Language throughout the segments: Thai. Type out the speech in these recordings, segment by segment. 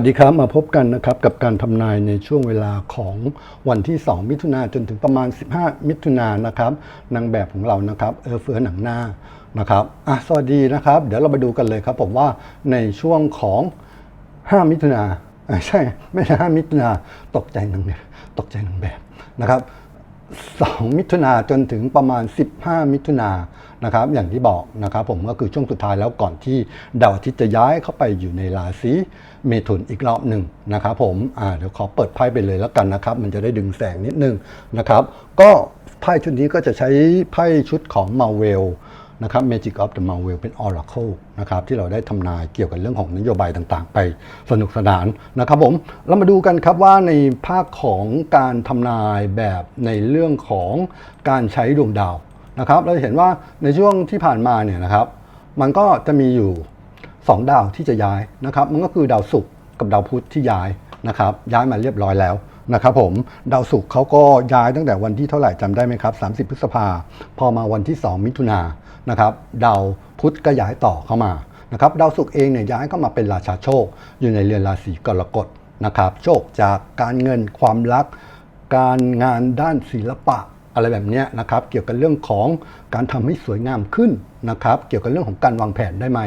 สวัสดีครับมาพบกันนะครับกับการทำนายในช่วงเวลาของวันที่ 2 มิถุนาจนถึงประมาณ 15 มิถุนานะครับนางแบบของเรานะครับเออเฟือหนังหน้านะครับอะสวัสดีนะครับ เดี๋ยวเรามาดูกันเลยครับผมว่าในช่วงของ 5 มิถุนาอ่ใช่ไม่ใช่5มิถุนาตกใจนางแบบตกใจนางแบบนะครับ 2 มิถุนาจนถึงประมาณ 15 มิถุนา นะครับอย่างที่บอกนะครับผมก็คือช่วงสุดท้ายแล้วก่อนที่ดาวอาทิตย์จะย้ายเข้าไปอยู่ในราศีเมถุนอีกรอบหนึ่งนะครับผมอ่าเดี๋ยวขอเปิดไพ่ไปเลยแล้วกันนะครับ มันจะได้ดึงแสงนิดนึงนะครับ ก็ไพ่ชุดนี้ก็จะใช้ไพ่ชุดของมาเวลนะครับ Magic of the Marvel เป็น Oracle นะครับที่เราได้ทำนายเกี่ยวกับเรื่องของนโยบายต่างๆ ไปสนุกสนานนะครับผมเรามาดูกันครับว่าในภาคของการทำนายแบบในเรื่องของการใช้ดวงดาว นะครับเราจะเห็นว่าในช่วงที่ผ่านมาเนี่ยนะครับ มันก็จะมีอยู่ 2 ดาวที่จะย้ายนะครับ มันก็คือดาวศุกร์กับดาวพุธที่ย้ายนะครับ ย้ายมาเรียบร้อยแล้วนะครับผมดาวศุกร์เขาก็ย้ายตั้งแต่วันที่เท่าไหร่จำได้ไหมครับ 30 พฤษภาพอมาวันที่ 2 มิถุนายนนะครับดาวพุธก็ย้ายต่อเข้ามานะครับดาวศุกร์เองเนี่ยย้ายเข้ามาเป็นราชาโชค อยู่ในเรือนราศีกรกฎนะครับ โชคจากการเงินความรัก การงานด้านศิลปะ อะไรแบบนี้นะครับเกี่ยวกับเรื่องของการทำให้สวยงามขึ้นนะครับเกี่ยวกับเรื่องของการวางแผนได้ไหม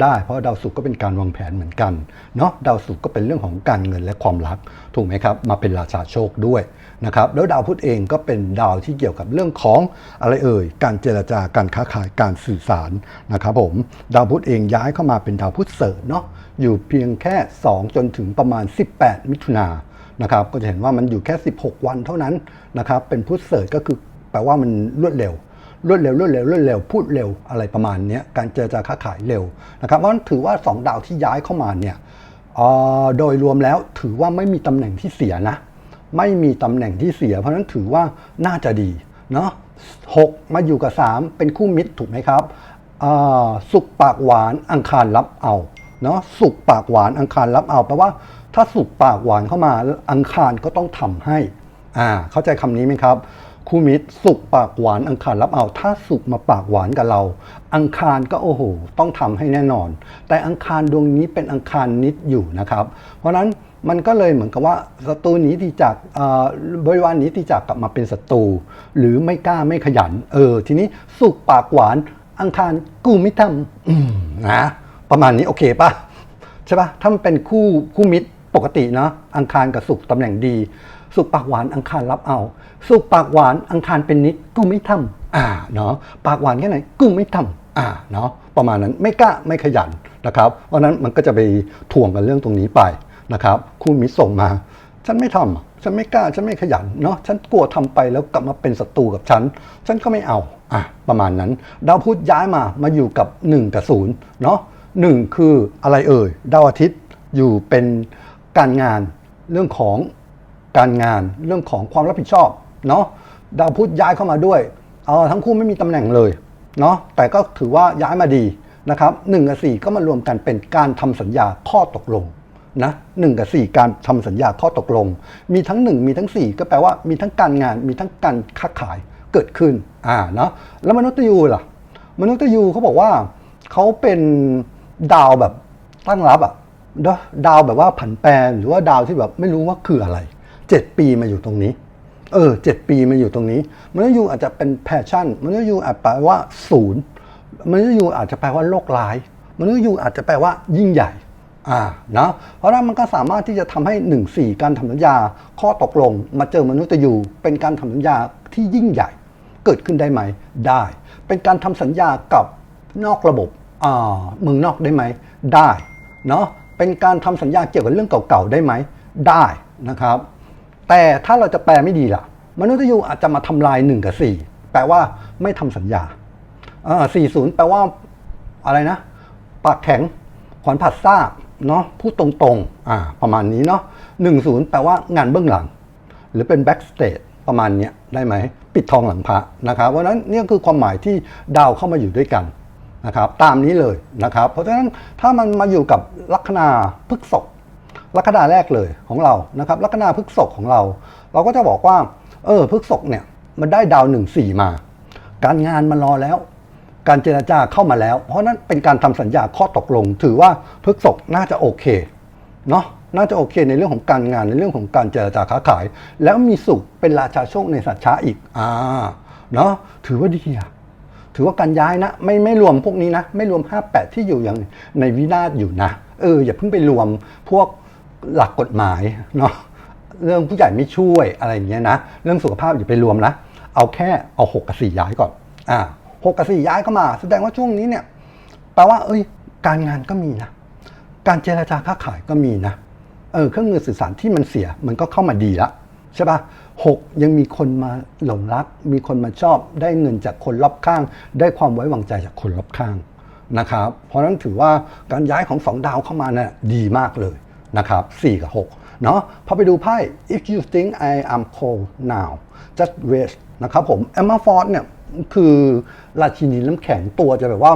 ได้เพราะดาวศุกร์ก็เป็นการวางแผนเหมือนกันเนาะดาวศุกร์ก็เป็นเรื่องของการเงินและความรักถูกไหมครับมาเป็นราชาโชคด้วยนะครับแล้วดาวพุธเองก็เป็นดาวที่เกี่ยวกับเรื่องของอะไรเอ่ยการเจรจาการค้าขายการสื่อสารนะครับผมดาวพุธเองย้ายเข้ามาเป็นดาวพุธเสริฐเนาะอยู่เพียงแค่ 2 จนถึงประมาณ 18 มิถุนา นะครับก็จะเห็นว่ามันอยู่แค่ 16 วันเท่านั้นนะครับเป็นพุทธเสริฐก็คือแปลว่ามันรวดเร็วรวดเร็วรวดเร็วรวดเร็วพูดเร็วอะไรประมาณนี้การเจรจาค้าขายเร็วนะครับเพราะนั้นถือว่า 2 ดาวที่ย้ายเข้ามาเนี่ยโดยรวมแล้วถือว่าไม่มีตำแหน่งที่เสียนะ ไม่มีตำแหน่งที่เสีย เพราะนั้นถือว่าน่าจะดีเนาะหกมาอยู่กับ 3 เป็นคู่มิตรถูกไหมครับสุขปากหวานอังคารรับเอา เนาะสุขปากหวานอังคารรับเอาแปลว่า ถ้าสุกปากหวานเข้ามาอังคารก็ต้องทำให้อ่าเข้าใจคำนี้ไหมครับคู่มิตรสุกปากหวานอังคารรับเอาถ้าสุกมาปากหวานกับเรา อังคารก็โอ้โห ต้องทำให้แน่นอน แต่อังคารดวงนี้เป็นอังคารนิดอยู่นะครับ เพราะฉะนั้นมันก็เลยเหมือนกับว่าศัตรูหนีที่จากบริวารหนีที่จากกลับมาเป็นศัตรูหรือไม่กล้าไม่ขยัน เออ ทีนี้สุกปากหวานอังคารกูไม่ทำนะ ประมาณนี้โอเคปะใช่ปะถ้ามันเป็นคู่คู่มิตรปกติเนาะอังคารกับสุกตำแหน่งดี สุกปากหวานอังคารรับเอา สุกปากหวานอังคารเป็นนิดกูไม่ทำอ่าเนาะปากหวานแค่ไหนกูไม่ทำอ่าเนาะประมาณนั้นไม่กล้าไม่ขยันนะครับ เพราะนั้นมันก็จะไปถ่วงกันเรื่องตรงนี้ไปนะครับคู่มิตรส่งมา ฉันไม่ทำอะฉันไม่กล้า ฉันไม่ขยันเนาะ ฉันกลัวทำไปแล้วกลับมาเป็นศัตรูกับฉัน ฉันก็ไม่เอา อะ ประมาณนั้น ดาวพุธย้ายมา มาอยู่กับ 1 กับ0เนาะ หนึ่งคืออะไรเอ่ยดาวอาทิตย์อยู่เป็นการงานเรื่องของการงานเรื่องของความรับผิดชอบเนาะดาวพุธย้ายเข้ามาด้วยเออทั้งคู่ไม่มีตำแหน่งเลยเนาะแต่ก็ถือว่าย้ายมาดีนะครับหนึ่งกับสี่ก็มารวมกันเป็นการทำสัญญาข้อตกลงนะหนึ่งกับสี่การทำสัญญาข้อตกลง มีทั้งหนึ่งมีทั้งสี่ก็แปลว่ามีทั้งการงานมีทั้งการค้าขายเกิดขึ้นอ่าเนาะแล้วมนุษย์ยูล่ะมนุษย์ยูเขาบอกว่าเขาเป็น ดาวแบบตั้งรับอะเนอะดาวแบบว่าผันแปรหรือว่าดาวที่แบบไม่รู้ว่าคืออะไรเจ็ดปีมาอยู่ตรงนี้ เออเจ็ดปีมาอยู่ตรงนี้มนุษย์ยูอาจจะเป็นแพชชั่นมนุษย์ยูอาจแปลว่าศูนย์มนุษย์ยูอาจจะแปลว่าโลกร้ายมนุษย์ยูอาจจะแปลว่ายิ่งใหญ่อ่านะเพราะนั้นมันก็สามารถที่จะทำให้1นสี่การทำสัญญา ข้อตกลง มาเจอมนุษย์ยูเป็นการทำสัญญาที่ยิ่งใหญ่ เกิดขึ้นได้ไหมได้ เป็นการทำสัญญากับนอกระบบ เมืองนอกได้ไหมได้เนาะเป็นการทำสัญญาเกี่ยวกับเรื่องเก่าๆได้ไหมได้นะครับ แต่ถ้าเราจะแปลไม่ดีล่ะ มนุษย์ยูอาจจะมาทำลาย1กับ4แปลว่าไม่ทำสัญญาอ่า40แปลว่าอะไรนะ ปากแข็งขวัญผัดซากเนาะพูดตรงๆอ่าประมาณนี้เนาะ10แปลว่างานเบื้องหลัง หรือเป็นแบ็กสเตจประมาณเนี้ยได้ไหม ปิดทองหลังพระนะครับเพราะนั้นนี่คือความหมายที่ดาวเข้ามาอยู่ด้วยกัน นะครับตามนี้เลยนะครับ เพราะฉะนั้นถ้ามันมาอยู่กับลัคนาพฤกษกลัคนาแรกเลยของเรานะครับลัคนาพฤกษกของเรา เราก็จะบอกว่า เออพฤกษกเนี่ยมันได้ดาวหนึ่งสี่มา การงานมารอแล้ว การเจรจาเข้ามาแล้ว เพราะนั้นเป็นการทำสัญญาข้อตกลง ถือว่าพฤกษกน่าจะโอเคเนาะน่าจะโอเคในเรื่องของการงานในเรื่องของการเจรจาค้าขาย แล้วมีสุขเป็นราชาโชคในสัจฉะอีกอ่าเนาะถือว่าดีอะ ถือว่าการย้ายนะ ไม่ไม่รวมพวกนี้นะ ไม่รวม 58 ที่อยู่อย่างในวินาศอยู่นะ เออ อย่าเพิ่งไปรวมพวกหลักกฎหมายเนาะเรื่องผู้ใหญ่ไม่ช่วยอะไรเงี้ยนะ เรื่องสุขภาพอย่าไปรวมนะ เอาแค่เอา6กับ4ย้ายก่อนอ่าหกกับสี่ย้ายเข้ามา แสดงว่าช่วงนี้เนี่ยแปลว่า เอ้ย การงานก็มีนะ การเจราจาค้าขายก็มีนะเออเครื่องมือสื่อสารที่มันเสียมันก็เข้ามาดีละใช่ปะ่ะ 6ยังมีคนมาหลงรัก มีคนมาชอบ ได้เงินจากคนรอบข้าง ได้ความไว้วางใจจากคนรอบข้างนะครับ เพราะนั้นถือว่าการย้ายของสองดาวเข้ามาเนี่ยดีมากเลยนะครับ4กับ6เนาะพอไปดูไพ่ if you think I am cold now just wait นะครับผม Emma Ford เนี่ยคือราชินีน้ำแข็งตัวจะแบบว่า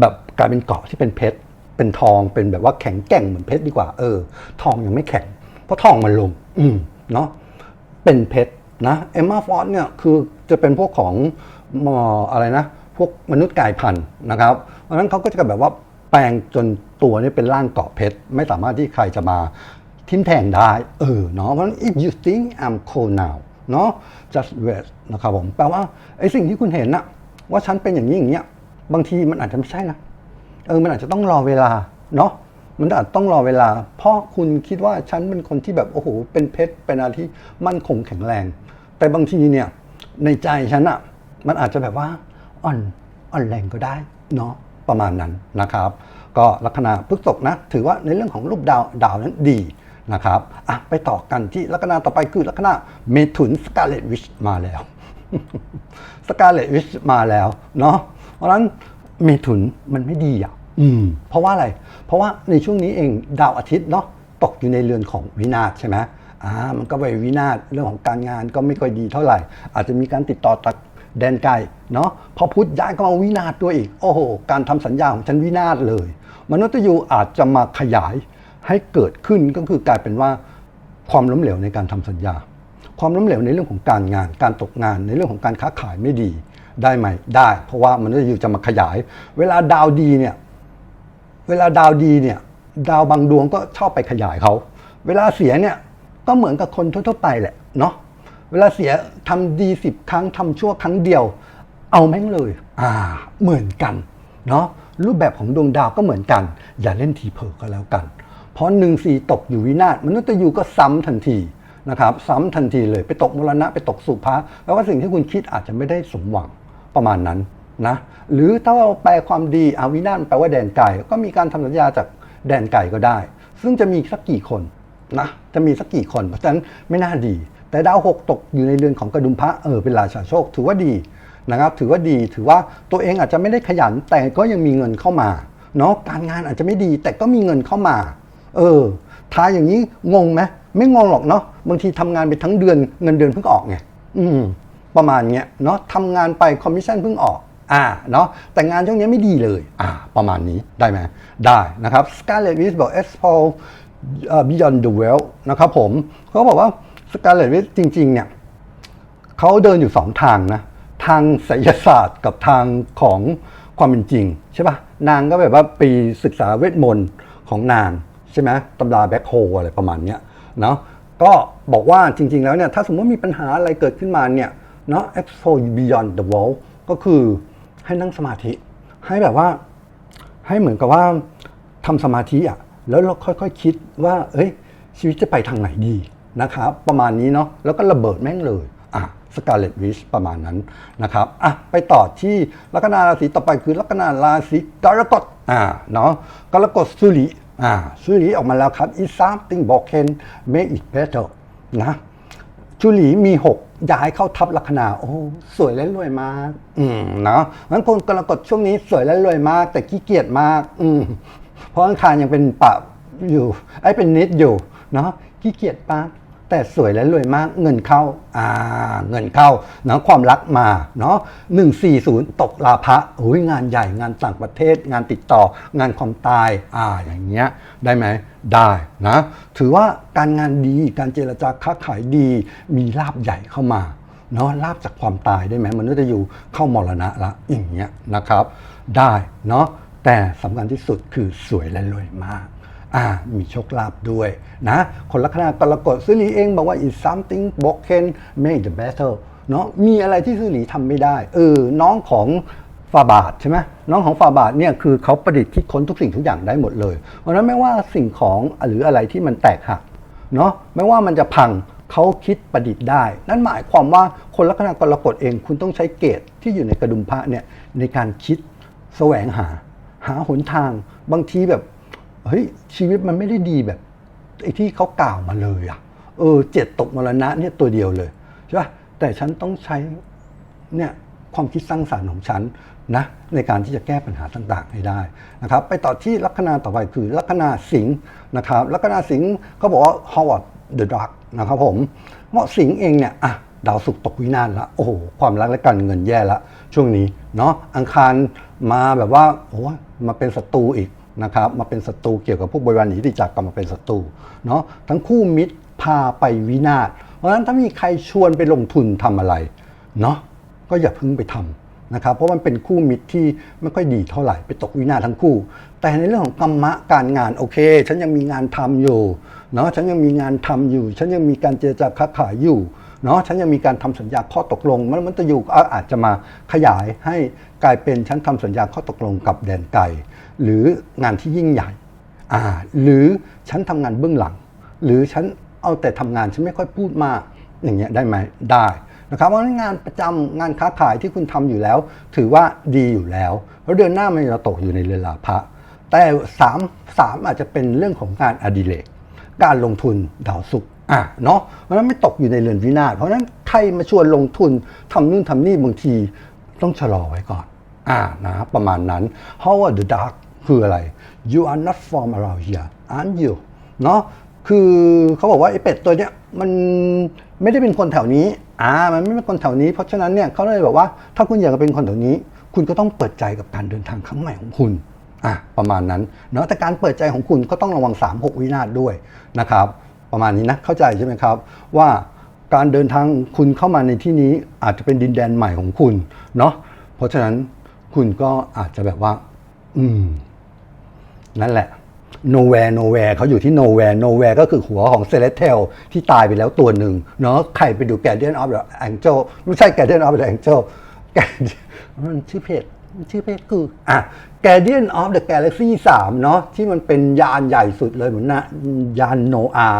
แบบกลายเป็นเกาะที่เป็นเพชร เป็นทองเป็นแบบว่าแข็งแกร่งเหมือนเพชรดีกว่าเออ ทองยังไม่แข็ง เพราะทองมันลง อืมเนาะ เป็นเพชรนะเอมมาฟอร์ดเนี่ยคือจะเป็นพวกของมออะไรนะ พวกมนุษย์กายพันธุ์นะครับเพราะฉะนั้นเขาก็จะแบบว่าแปลงจนตัวนี้เป็นร่างเกาะเพชรไม่สามารถที่ใครจะมาทิ่มแทงได้เออเนาะเพราะฉะนั้น if you think I'm cold now เนาะ just wait นะครับผมแปลว่าไอ้สิ่งที่คุณเห็นนะว่าฉันเป็นอย่างนี้อย่างเงี้ยบางทีมันอาจจะไม่ใช่นะเออมันอาจจะต้องรอเวลาเนาะ มันอาจต้องรอเวลา เพราะคุณคิดว่าฉันเป็นคนที่แบบโอ้โหเป็นเพชรเป็นอะไรที่มั่นคงแข็งแรง แต่บางทีเนี่ยในใจฉันอะมันอาจจะแบบว่าอ่อนอ่อนแรงก็ได้เนาะประมาณนั้นนะครับ ก็ลัคนาพฤกษกนะถือว่าในเรื่องของรูปดาวดาวนั้นดีนะครับอะไปต่อกันที่ลัคนาต่อไปคือลัคนาเมถุนสกาเลตวิชมาแล้วสกาเลตวิชมาแล้วเนาะเพราะฉะนั้นเมถุนมันไม่ดีอะ อืมเพราะว่าอะไร เพราะว่าในช่วงนี้เองดาวอาทิตย์เนาะตกอยู่ในเรือนของวินาศใช่ไหมอ่ามันก็ไปวินาศเรื่องของการงานก็ไม่ค่อยดีเท่าไหร่ อาจจะมีการติดต่อตักแดนไกลเนาะพอพุธย้ายก็มาวินาศด้วยอีก โอ้โห การทำสัญญาของฉันวินาศเลย มนุษย์ยูอาจจะมาขยายให้เกิดขึ้นก็คือกลายเป็นว่าความล้มเหลวในการทำสัญญา ความล้มเหลวในเรื่องของการงาน การตกงานในเรื่องของการค้าขายไม่ดี ได้ไหมได้ เพราะว่ามันจะอยู่จะมาขยาย เวลาดาวดีเนี่ย เวลาดาวดีเนี่ย ดาวบางดวงก็ชอบไปขยายเขา เวลาเสียเนี่ยก็เหมือนกับคนทั่วๆไปแหละเนาะเวลาเสียทำดีสิบครั้งทำชั่วครั้งเดียว เอาแม่งเลย อ่า เหมือนกันเนาะรูปแบบของดวงดาวก็เหมือนกัน อย่าเล่นทีเผลอก็แล้วกัน เพราะหนึ่งสี่ตกอยู่วินาศมนุษย์ยูก็ซ้ำทันทีนะครับ ซ้ำทันทีเลยไปตกมรณะไปตกสุภะแปลว่าสิ่งที่คุณคิดอาจจะไม่ได้สมหวังประมาณนั้น นะหรือถ้าเราแปลความดีอาวินาศแปลว่าแดนไก่ ก็มีการทำสัญญาจากแดนไก่ก็ได้ ซึ่งจะมีสักกี่คนนะจะมีสักกี่คน เพราะฉะนั้นไม่น่าดี แต่ดาวหกตกอยู่ในเรือนของกระดุมพระเออเป็นราชาโชค ถือว่าดีนะครับ ถือว่าดีถือว่าตัวเองอาจจะไม่ได้ขยันแต่ก็ยังมีเงินเข้ามาเนาะการงานอาจจะไม่ดีแต่ก็มีเงินเข้ามา เออทายอย่างนี้งงไหมไม่งงหรอกเนาะบางทีทำงานไปทั้งเดือนเงินเดือนเพิ่งออกไงอืมประมาณเนี้ยเนาะทำงานไปคอมมิชชั่นเพิ่งออก อ่าเนาะแต่งานช่วงนี้ไม่ดีเลย อ่า ประมาณนี้ได้ไหมได้นะครับ Scarlet Witch บอก explore beyond the well นะครับผมเขาบอกว่า Scarlet Witch จริง ๆ เนี่ยเขาเดินอยู่สองทางนะ ทางไสยศาสตร์กับทางของความเป็นจริง ใช่ปะนางก็แบบว่าไปศึกษาเวทมนต์ของนาง ใช่ไหมตำราแบ็คโฮอะไรประมาณเนี้ยเนาะก็บอกว่าจริง ๆ แล้วเนี่ยถ้าสมมติมีปัญหาอะไรเกิดขึ้นมาเนี่ยเนาะ explore beyond the wall ก็คือ ให้นั่งสมาธิ ให้แบบว่า ให้เหมือนกับว่าทำสมาธิอะแล้วเราค่อยๆคคิดว่า เอ้ย ชีวิตจะไปทางไหนดีนะครับ ประมาณนี้เนาะแล้วก็ระเบิดแม่งเลยอะสกาเลตวิชประมาณนั้นนะครับอะไปต่อที่ลัคนาราศีต่อไปคือลัคนาราศีกรกฎอ่าเนาะกรกฎสุริอ่าสุริออกมาแล้วครับ is something broken make it better นะ จุลีมีหกย้ายเข้าทับลัคนาโอ้สวยและรวยมาก อืมเนาะงั้นคนกรกฎช่วงนี้สวยและรวยมาก แต่ขี้เกียจมาก อืมเพราะอังคารยังเป็นปะอยู่ไอ้เป็นนิดอยู่เนาะขี้เกียจปาก แต่สวยและรวยมากเงินเข้าอ่าเงินเข้าเนาะความรักมาเนาะหนึ่งสี่ศูนย์ตกลาภะโอ้ยงานใหญ่งานต่างประเทศ งานติดต่องานความตายอ่าอย่างเงี้ยได้ไหมได้นะถือว่าการงานดีการเจรจาค้าขายดีมีลาบใหญ่เข้ามาเนาะลาบจากความตายได้ไหมมันก็จะอยู่เข้ามรณะละอย่างเงี้ยนะครับ ได้เนาะแต่สำคัญที่สุดคือสวยและรวยมาก อ่ามีโชคลาภด้วยนะคนลัคนากรกฎซื้อหลีเองบอกว่า is something broken make the better เนาะมีอะไรที่ซื้อหลีทำไม่ได้เออน้องของฟาบาทใช่ไหมน้องของฟาบาทเนี่ยคือเขาประดิษฐ์คิดค้นทุกสิ่งทุกอย่างได้หมดเลย เพราะฉะนั้นไม่ว่าสิ่งของหรืออะไรที่มันแตกหักเนาะไม่ว่ามันจะพังเขาคิดประดิษฐ์ได้ นั่นหมายความว่าคนลัคนากรกฎเองคุณต้องใช้เกตที่อยู่ในกระดุมพระเนี่ยในการคิดแสวงหา หาหนทาง บางทีแบบ เฮ้ยชีวิตมันไม่ได้ดีแบบไอ้ที่เขากล่าวมาเลยอะเออเจ็ดตกมรณะเนี่ยตัวเดียวเลยใช่ป่ะแต่ฉันต้องใช้เนี่ยความคิดสร้างสรรค์ของฉันนะในการที่จะแก้ปัญหาต่างๆให้ได้นะครับ ไปต่อที่ลัคนาต่อไปคือลัคนาสิงห์นะครับลัคนาสิงห์เขาบอกว่า Howard the Duck นะครับผมเพราะสิงห์เองเนี่ยอะดาวศุกร์ตกวินาศละโอ้โหความรักและการเงินแย่ละช่วงนี้เนาะอังคารมาแบบว่าโอ้มาเป็นศัตรูอีก นะครับมาเป็นศัตรูเกี่ยวกับพวกบริวารหนีที่จากกลับมาเป็นศัตรูเนาะทั้งคู่มิตรพาไปวินาศเพราะฉะนั้นถ้ามีใครชวนไปลงทุนทำอะไรเนาะก็อย่าพึ่งไปทำนะครับเพราะมันเป็นคู่มิตรที่ไม่ค่อยดีเท่าไหร่ไปตกวินาศทั้งคู่ แต่ในเรื่องของกรรมะการงานโอเค ฉันยังมีงานทำอยู่เนาะฉันยังมีงานทำอยู่ ฉันยังมีการเจรจาค้าขายอยู่ เนาะฉันยังมีการทำสัญญาข้อตกลง มันมันจะอยู่อะอาจจะมาขยายให้กลายเป็นฉันทำสัญญาข้อตกลงกับแดนไกลหรืองานที่ยิ่งใหญ่อ่าหรือฉันทำงานเบื้องหลัง หรือฉันเอาแต่ทำงานฉันไม่ค่อยพูดมากอย่างเงี้ยได้ไหมได้นะครับเพราะงานประจำงานค้าขายที่คุณทำอยู่แล้ว ถือว่าดีอยู่แล้ว แล้วเดือนหน้ามันจะตกอยู่ในเรือนลาภะแต่สามสามอาจจะเป็นเรื่องของการอดิเรกการลงทุนดาวศุกร์ อะเนาะเพราะฉะนั้นไม่ตกอยู่ในเรือนวินาศเพราะฉะนั้นใครมาชวนลงทุนทำนู่นทำนี่บางทีต้องชะลอไว้ก่อน อ่านะประมาณนั้น Howard the Duck คืออะไร you are not from around here aren't you เนาะคือเขาบอกว่าไอ้เป็ดตัวเนี้ยมันไม่ได้เป็นคนแถวนี้ อ่า มันไม่เป็นคนแถวนี้ เพราะฉะนั้นเนี่ยเขาเลยบอกว่าถ้าคุณอยากจะเป็นคนแถวนี้ คุณก็ต้องเปิดใจกับการเดินทางครั้งใหม่ของคุณ อะประมาณนั้น เนาะแต่การเปิดใจของคุณก็ต้องระวัง 3 6 วินาศด้วยนะครับ ประมาณนี้นะเข้าใจใช่ไหมครับ ว่าการเดินทางคุณเข้ามาในที่นี้อาจจะเป็นดินแดนใหม่ของคุณเนาะเพราะฉะนั้นคุณก็อาจจะแบบว่า อืม นั่นแหละ nowhere nowhere เขาอยู่ที่ nowhere nowhere ก็คือหัวของ celestial ที่ตายไปแล้วตัวหนึ่งเนาะใครไปดู guardian of the angel ไม่ใช่ guardian of the angel Guardian- มันชื่อเพจ ชื่อเพจคืออะ guardian of the galaxy 3 เนาะที่มันเป็นยานใหญ่สุดเลยเหมือนนะยานโนอา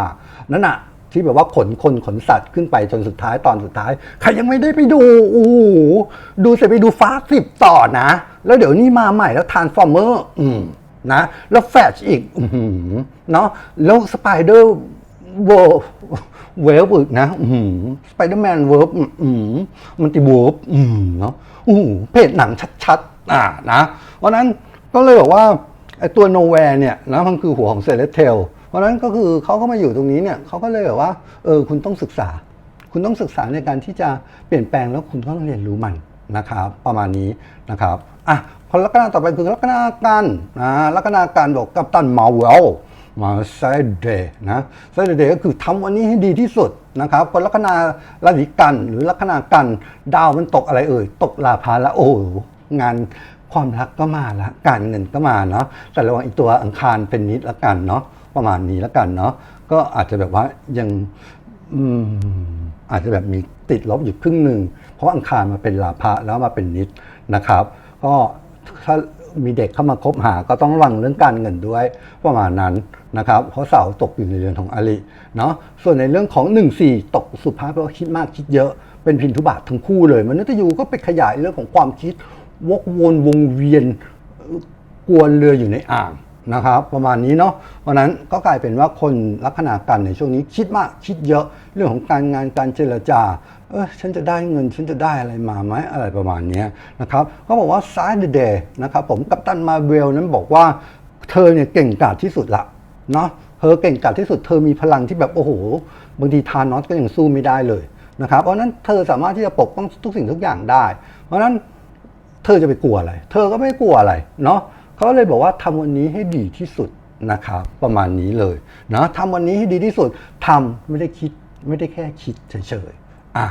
นั่นน่ะที่แบบว่าขนคนขนสัตว์ขึ้นไปจนสุดท้ายตอนสุดท้าย ใครยังไม่ได้ไปดูโอ้โหดูเสร็จไปดูฟาสิบต่อนะ แล้วเดี๋ยวนี้มาใหม่แล้วทานฟอร์เมอร์อืมนะ แล้วแฟชอีกอื้อหือเนาะแล้วสไปเดอร์เวิร์เวฟอีกนะสไปเดอร์แมนเวิร์บมันติเวิร์อืมเนาะ โอ้โหเพจหนังชัดๆอ่านะเพราะนั้นก็เลยบอกว่าไอ้ตัวโนแวร์เนี่ยนะมันคือหัวของเซเลสเทลเพราะนั้นก็คือเขาก็มาอยู่ตรงนี้เนี่ยเขาก็เลยแบบว่าเออคุณต้องศึกษา คุณต้องศึกษาในการที่จะเปลี่ยนแปลงแล้วคุณก็ต้องเรียนรู้มันนะครับประมาณนี้นะครับอะคนลัคนาต่อไปคือลัคนากันนะลัคนาการบอกกัปตันมาเวล มาไซเดย์นะไซเดย์ก็คือทำวันนี้ให้ดีที่สุดนะครับคนลัคนาราศีกันหรือลัคนากันดาวมันตกอะไรเอ่ย ตกลาภาแล้วโอ้โหงานความรักก็มาละการเงินก็มาเนาะแต่ระวังอีตัวอังคารเป็นนิดละกันเนาะประมาณนี้ละกันเนาะก็อาจจะแบบว่ายังอืมอาจจะแบบมีติดลบอยู่ครึ่งหนึ่งเพราะอังคารมาเป็นลาภะแล้วมาเป็นนิดนะครับ ก็ถ้า มีเด็กเข้ามาคบหาก็ต้องระวังเรื่องการเงินด้วยประมาณนั้นนะครับ เพราะเสาตกอยู่ในเรือนของอลิเนาะส่วนในเรื่องของ 1 4 ตกสุภาพแปลว่าคิดมากคิดเยอะ เป็นพินทุบาททั้งคู่เลย มันนัตยูก็ไปขยายเรื่องของความคิด วกวนวงเวียนกวนเรืออยู่ในอ่างนะครับประมาณนี้เนาะเพราะนั้นก็กลายเป็นว่าคนลัคนากันในช่วงนี้คิดมากคิดเยอะเรื่องของการงานการเจรจา เออฉันจะได้เงินฉันจะได้อะไรมาไหมอะไรประมาณนี้นะครับเขาบอกว่า side the day นะครับผมกัปตันมาเวลนั้นบอกว่าเธอเนี่ยเก่งกาจที่สุดละเนาะเธอเก่งกาจที่สุดเธอมีพลังที่แบบโอ้โหบางทีทานอสก็ยังสู้ไม่ได้เลยนะครับเพราะนั้นเธอสามารถที่จะปกป้องทุกสิ่งทุกอย่างได้ เพราะนั้นเธอจะไปกลัวอะไร เธอก็ไม่กลัวอะไรเนาะเขาเลยบอกว่าทำวันนี้ให้ดีที่สุดนะครับประมาณนี้เลยนะทำวันนี้ให้ดีที่สุดทำไม่ได้คิดไม่ได้แค่คิดเฉย อ่า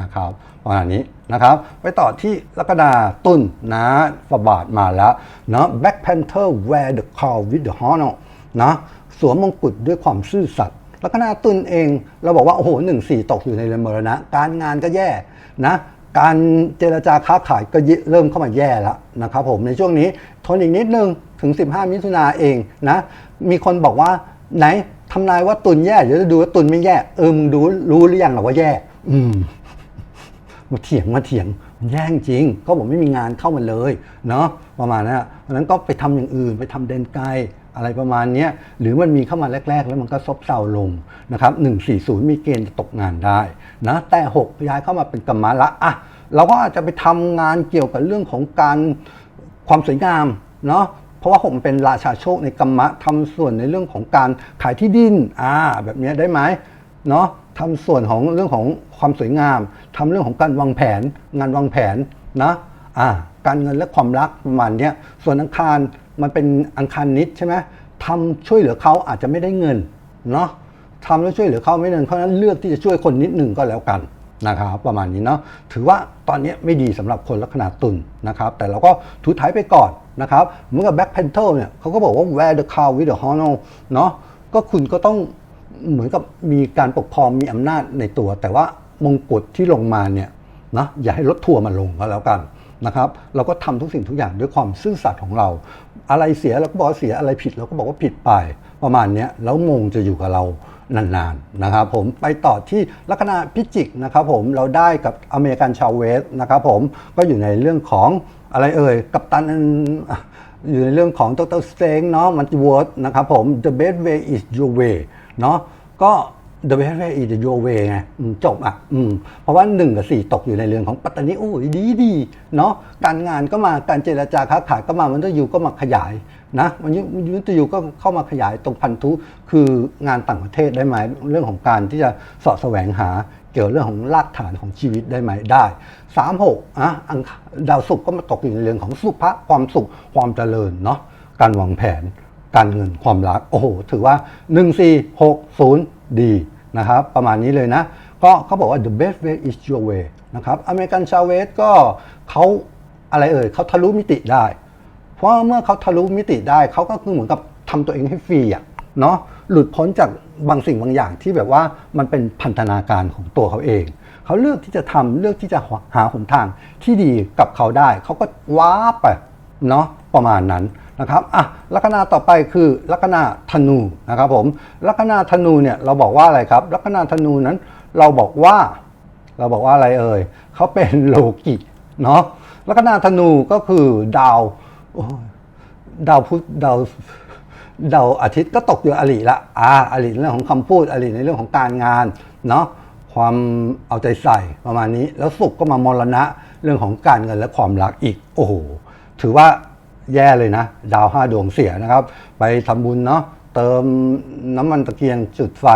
นะครับประมาณนี้นะครับ ไปต่อที่ลัคนาตุนนะฝบาทมาแล้วเนาะ Black Panther wear the call with the honor นะสวมมงกุฎด้วยความซื่อสัตย์ลัคนาตุลเองเราบอกว่า โอ้โหหนึ่งสี่ตกอยู่ในเรือนมรณะ การงานก็แย่นะการเจรจาค้าขายก็เริ่มเข้ามาแย่แล้วนะครับผมในช่วงนี้ทนอีกนิดนึงถึง 15 มิถุนาเองนะมีคนบอกว่าไหนทำนายว่าตุนแย่เดี๋ยวจะดูว่าตุนไม่แย่เออมึงดูรู้หรือยังหรอว่าแย่ อืมมาเถียงมาเถียงมันแย่งจริงก็บอกไม่มีงานเข้ามาเลยเนาะประมาณนั้นอะเพราะนั้นก็ไปทำอย่างอื่นไปทำเดนไกลอะไรประมาณนี้หรือมันมีเข้ามาแรก ๆ แล้วมันก็ซบเซาลงนะครับ140 มีเกณฑ์จะตกงานได้นะแต่ 6 ย้ายเข้ามาเป็นกรรมะละอะเราก็อาจจะไปทำงานเกี่ยวกับเรื่องของการความสวยงามเนาะเพราะว่าผมเป็นราชาโชคในกรรมะทำส่วนในเรื่องของการขายที่ดินอ่าแบบนี้ได้ไหม เนาะทำส่วนของเรื่องของความสวยงามทำเรื่องของการวางแผน งานวางแผนนะอ่าการเงินและความรักประมาณนี้ส่วนอังคารมันเป็นอังคารนิดใช่ไหมทำช่วยเหลือเขาอาจจะไม่ได้เงินเนาะทำแล้วช่วยเหลือเขาไม่เงินเพราะนั้นเลือกที่จะช่วยคนนิดหนึ่งก็แล้วกันนะครับประมาณนี้เนาะถือว่าตอนนี้ไม่ดีสำหรับคนลัคนาตุลนะครับแต่เราก็ถูท้ายไปก่อนนะครับเหมือนกับแบ็คเพนเทอร์เนี่ยเขาก็บอกว่า wear the crown with the honor เนาะก็คุณก็ต้อง เหมือนกับมีการปกครองมีอำนาจในตัว แต่ว่ามงกุฎที่ลงมาเนี่ยนะอย่าให้รถทัวร์มาลงก็แล้วกันนะครับเราก็ทำทุกสิ่งทุกอย่างด้วยความซื่อสัตย์ของเรา อะไรเสียเราก็บอกว่าเสียอะไรผิดเราก็บอกว่าผิดไปประมาณนี้แล้วมงจะอยู่กับเรานานๆนะครับผมไปต่อที่ลัคนาพิจิกนะครับผมเราได้กับอเมริกันชาวเวสนะครับผมก็อยู่ในเรื่องของอะไรเอ่ยกัปตันอยู่ในเรื่องของดรสเตงเนาะมันจะวอร์ดนะครับผม the best way is your way เนาะก็ the best way is your way ไงอืมจบอะอืมเพราะว่า 1 กับ 4 ตกอยู่ในเรื่องของปัตตานีโอ้ยดีดีเนาะการงานก็มาการเจรจาค้าขายก็มามันจะอยู่ก็มาขยายนะมันยุมันจะอยู่ก็เข้ามาขยายตรงพันธุคืองานต่างประเทศได้ไหมเรื่องของการที่จะเสาะแสวงหาเกี่ยวเรื่องของรากฐานของชีวิตได้ไหมได้สามหกอะดาวศุกร์ก็มาตกอยู่ในเรื่องของสุภะความสุขความเจริญเนาะการวางแผน การเงินความรักโอ้โหถือว่า 1 4 6 0 ดีนะครับประมาณนี้เลยนะ ก็เขาบอกว่า the best way is your way นะครับอเมริกันชาเวสก็เขาอะไรเอ่ยเขาทะลุมิติได้ เพราะเมื่อเขาทะลุมิติได้เขาก็คือเหมือนกับทำตัวเองให้ฟรีอะเนาะหลุดพ้นจากบางสิ่งบางอย่างที่แบบว่ามันเป็นพันธนาการของตัวเขาเอง เขาเลือกที่จะทำเลือกที่จะหาหนทางที่ดีกับเขาได้ เขาก็ว้าไปเนาะประมาณนั้น นะครับอะลัคนาต่อไปคือลัคนาธนูนะครับผมลัคนาธนูเนี่ยเราบอกว่าอะไรครับ ลัคนาธนูนั้นเราบอกว่า เราบอกว่าอะไรเอ่ยเขาเป็นโลกิเนาะลัคนาธนูก็คือดาวดาวพุธดาวดาวอาทิตย์ก็ตกอยู่อริละอ่าอริในเรื่องของคำพูดอริในเรื่องของการงานเนาะความเอาใจใส่ประมาณนี้ แล้วสุกก็มามรณะเรื่องของการเงินและความรักอีก โอ้โห ถือว่า แย่เลยนะ ดาวห้าดวงเสียนะครับ ไปทำบุญเนาะเติมน้ำมันตะเกียงจุดไฟ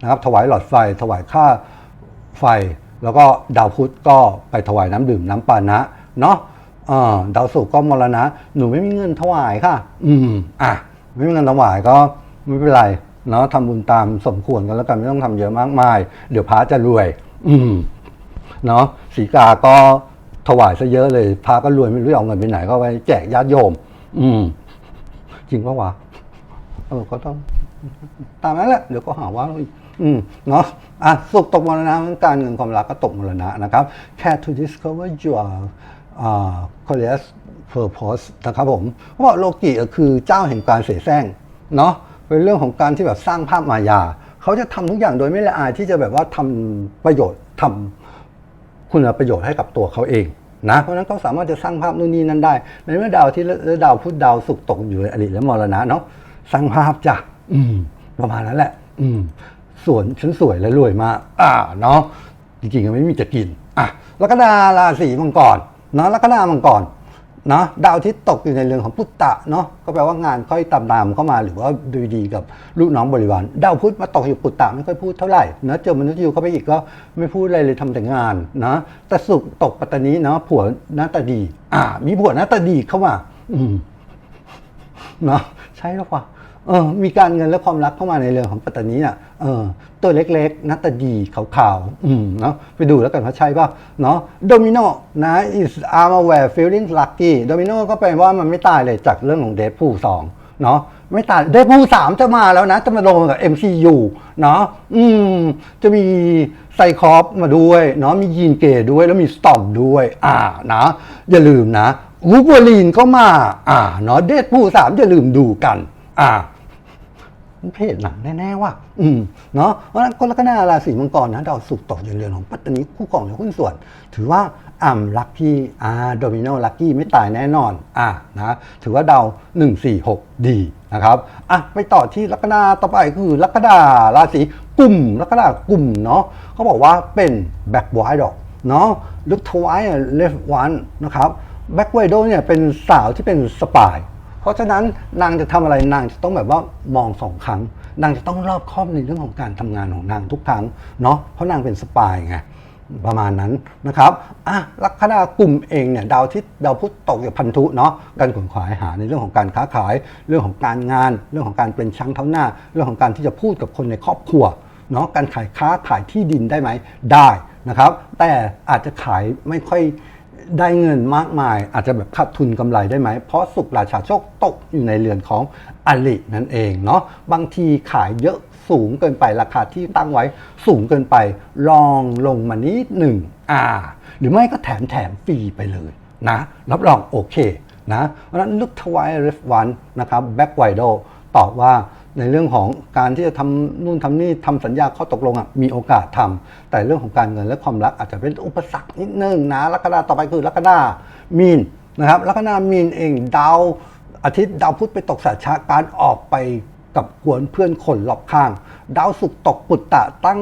นะครับ ถวายหลอดไฟ ถวายค่าไฟ แล้วก็ดาวพุธก็ไปถวายน้ำดื่มน้ำปานะเนาะเออดาวศุกร์ก็มรณะ หนูไม่มีเงินถวายค่ะ อืมอะไม่มีเงินถวายก็ไม่เป็นไรเนาะทำบุญตามสมควรกันแล้วกันไม่ต้องทำเยอะมากมาย เดี๋ยวพระจะรวย อืมเนาะสีกาก็ ถวายซะเยอะเลยพระก็รวยไม่รู้จะเอาเงินไปไหนก็ไปแจกญาติโยม อืม จริงปะวะเออก็ต้อง ตามนั้นแหละเดี๋ยวก็หาว่าเราอีกอืมเนาะอะสุขตกมรณะการเงินความรักก็ตกมรณะนะครับ care to discover your uh, career purpose นะครับผมเพราะว่าโลกิก็คือเจ้าแห่งการเสแสร้งเนาะเป็นเรื่องของการที่แบบสร้างภาพมายา เขาจะทำทุกอย่างโดยไม่ละอายที่จะแบบว่าทำประโยชน์ทำ คุณประโยชน์ให้กับตัวเขาเองนะเพราะฉะนั้นเขาสามารถจะสร้างภาพนู่นนี่นั่นได้ ในเมื่อดาวที่และดาวพุธดาวศุกร์ตกอยู่ในอดีตและมรณะเนาะสร้างภาพจ้ะอืม ประมาณนั้นแหละ อืมส่วนฉันสวยและรวยมากอ่าเนาะจริงๆก็ไม่มีจะกินอะแล้วก็ดาราศีมังกรเนาะแล้วก็ดามังกร เนาะดาวที่ตกอยู่ในเรื่องของพุตตะเนาะก็แปลว่างานค่อยตามตามเข้ามาหรือว่าดูดีกับลูกน้องบริวารดาวพุธมาตกอยู่ปุตตะไม่ค่อยพูดเท่าไหร่นะเจอมนุษย์ยูเข้าไปอีกก็ไม่พูดอะไรเลยทำแต่งานนะแต่สุกร์ตกปัตตานีเนาะผัวหน้าตาดี อ่า มีผัวหน้าตาดีเข้ามา อืมเนาะใช่แล้วว่ะ เออมีการเงินและความรักเข้ามาในเรื่องของปัตตานีอะเออตัวเล็กๆหน้าตาดีขาวๆอืมเนาะไปดูแล้วกันว่าใช่ป่ะเนาะโดมิโนนะ is arm aware feeling lucky โดมิโนก็แปลว่ามันไม่ตายเลยจากเรื่องของเดทผู้สองเนาะไม่ตายเดบูสามจะมาแล้วนะ จะมาลงกับ MCU เนาะอืมจะมีไซคอปมาด้วยเนาะมียีนเกย์ด้วยแล้วมีสตอมด้วย อ่านะ อย่าลืมนะวูบอลีนก็มา อ่าเนาะเดดพูสามอย่าลืมดูกัน อ่า เพศหนังแน่ๆว่ะอืมเนาะเพราะฉะนั้นคนลัคนาราศีมังกรนะดาวศุกตกอยู่เรือนของปัตตานีคู่ครองในหุ้นส่วน ถือว่าอ่ำลัคกี้อ่าโดมิโนลัคกี้ไม่ตายแน่นอนอ่านะถือว่าดาว1 4 6 ดีนะครับอะไปต่อที่ลัคนาต่อไปคือลัคนาราศีกลุ่มลัคนากลุ่มเนาะเขาบอกว่าเป็นแบ็กไวดอกเนาะลุกทวายเลฟวันนะครับแบ็กไวโดเนี่ยเป็นสาวที่เป็นสปาย เพราะฉะนั้นนางจะทำอะไรนางจะต้องแบบว่ามองสองครั้ง นางจะต้องรอบคอบในเรื่องของการทำงานของนางทุกครั้งเนาะเพราะนางเป็นสปายไงประมาณนั้นนะครับอะลัคนากลุ่มเองเนี่ยดาวทิศดาวพุธตกอยู่พันธุเนาะการขวนขวายหาในเรื่องของการค้าขาย เรื่องของการงาน เรื่องของการเป็นช้างเท้าหน้า เรื่องของการที่จะพูดกับคนในครอบครัวเนาะการขายค้าขายที่ดินได้ไหมได้นะครับ แต่อาจจะขายไม่ค่อย ได้เงินมากมาย อาจจะแบบขาดทุนกำไรได้ไหม เพราะสุขราชาโชคตกอยู่ในเรือนของอลินั่นเองเนาะบางทีขายเยอะสูงเกินไปราคาที่ตั้งไว้สูงเกินไปลองลงมานิดหนึ่งอ่า หรือไม่ก็แถมแถมฟรีไปเลยนะรับรองโอเคนะเพราะฉะนั้นลึกทวายเรฟวันนะครับแบ็กไวโดตอบว่า ในเรื่องของการที่จะทำนู่นทำนี่ทำสัญญาข้อตกลงอะมีโอกาสทำแต่เรื่องของการเงินและความรักอาจจะเป็นอุปสรรคนิดนึงนะลัคนาต่อไปคือลัคนามีนนะครับลัคนามีนเองดาวอาทิตย์ดาวพุธไปตกสาชาการออกไป กับกวนเพื่อนคนรอบข้าง ดาวศุกตกปุตตะตั้ง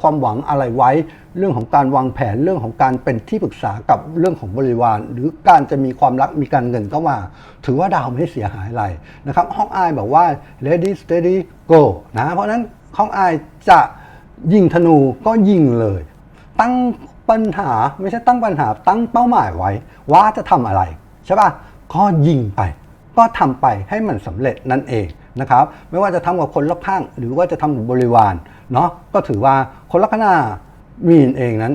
ความหวังอะไรไว้ เรื่องของการวางแผนเรื่องของการเป็นที่ปรึกษากับเรื่องของบริวาร หรือการจะมีความรักมีการเงินเข้ามาถือว่าดาวไม่เสียหายอะไรนะครับห้องอายบอกว่า ready steady go นะเพราะนั้นห้องอายจะยิงธนูก็ยิงเลย ตั้งปัญหาไม่ใช่ตั้งปัญหาตั้งเป้าหมายไว้ ว่าจะทำอะไรใช่ป่ะก็ยิงไป ก็ทำไปให้มันสำเร็จนั่นเอง นะครับไม่ว่าจะทำกับคนรอบข้าง หรือว่าจะทำกับบริวารเนาะก็ถือว่าคนลัคนามีนเองนั้น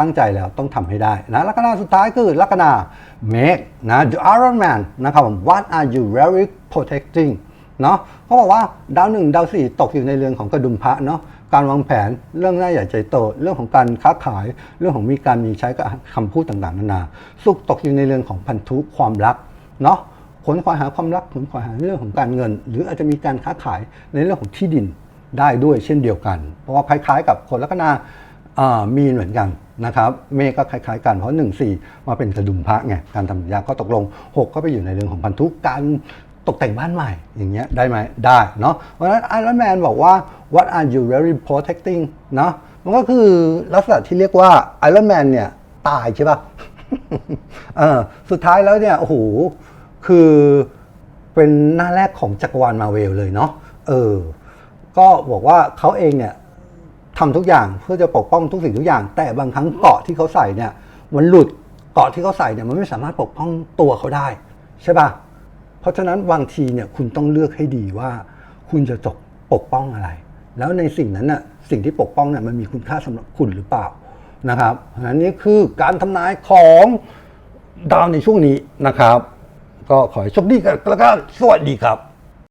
ตั้งใจแล้วต้องทำให้ได้นะลัคนาสุดท้ายคือลัคนาเมกนะ the Iron Man นะครับผม what are you very protecting เนาะเขาบอกว่าดาวหนึ่งดาวสี่ตกอยู่ในเรือนของกระดุมพระเนาะการวางแผนเรื่องหน้าใหญ่ใจโต เรื่องของการค้าขาย เรื่องของมีการมีใช้กับคำพูดต่างๆนานา สุขตกอยู่ในเรื่อนของพันธุความรักเนาะ ขนขวายหาความรักขนขวายหาเรื่องของการเงิน หรืออาจจะมีการค้าขายในเรื่องของที่ดินได้ด้วยเช่นเดียวกัน เพราะว่าคล้ายๆ กับคนลัคนาามีเหมือนกันนะครับ เมฆก็คล้ายๆกันเพราะ 1 4 มาเป็นกระดุมพระไงการทำสัญญาก็ตกลง 6 ก็ไปอยู่ในเรื่องของพันธุการตกแต่งบ้านใหม่อย่างเงี้ยได้ไหมได้เนาะเพราะฉะนั้นไอรอนแมนบอกว่า what are you very protecting เนาะมันก็คือลักษณะที่เรียกว่าไอรอนแมนเนี่ยตายใช่ปะเออสุดท้ายแล้วเนี่ยโอ้โห คือเป็นหน้าแรกของจักรวาลมาเวลเลยเนาะเออ ก็บอกว่าเขาเองเนี่ยทำทุกอย่างเพื่อจะปกป้องทุกสิ่งทุกอย่าง แต่บางครั้งเกาะที่เขาใส่เนี่ย มันหลุดเกาะที่เขาใส่เนี่ยมันไม่สามารถปกป้องตัวเขาได้ ใช่ปะเพราะฉะนั้นบางทีเนี่ยคุณต้องเลือกให้ดีว่า คุณจะจกปกป้องอะไร แล้วในสิ่งนั้นน่ะสิ่งที่ปกป้องเนี่ยมันมีคุณค่าสำหรับคุณหรือเปล่านะครับอันนี้คือการทำนายของดาวในช่วงนี้นะครับ ก็ขอให้โชคดีกันแล้วก็สวัสดีครับ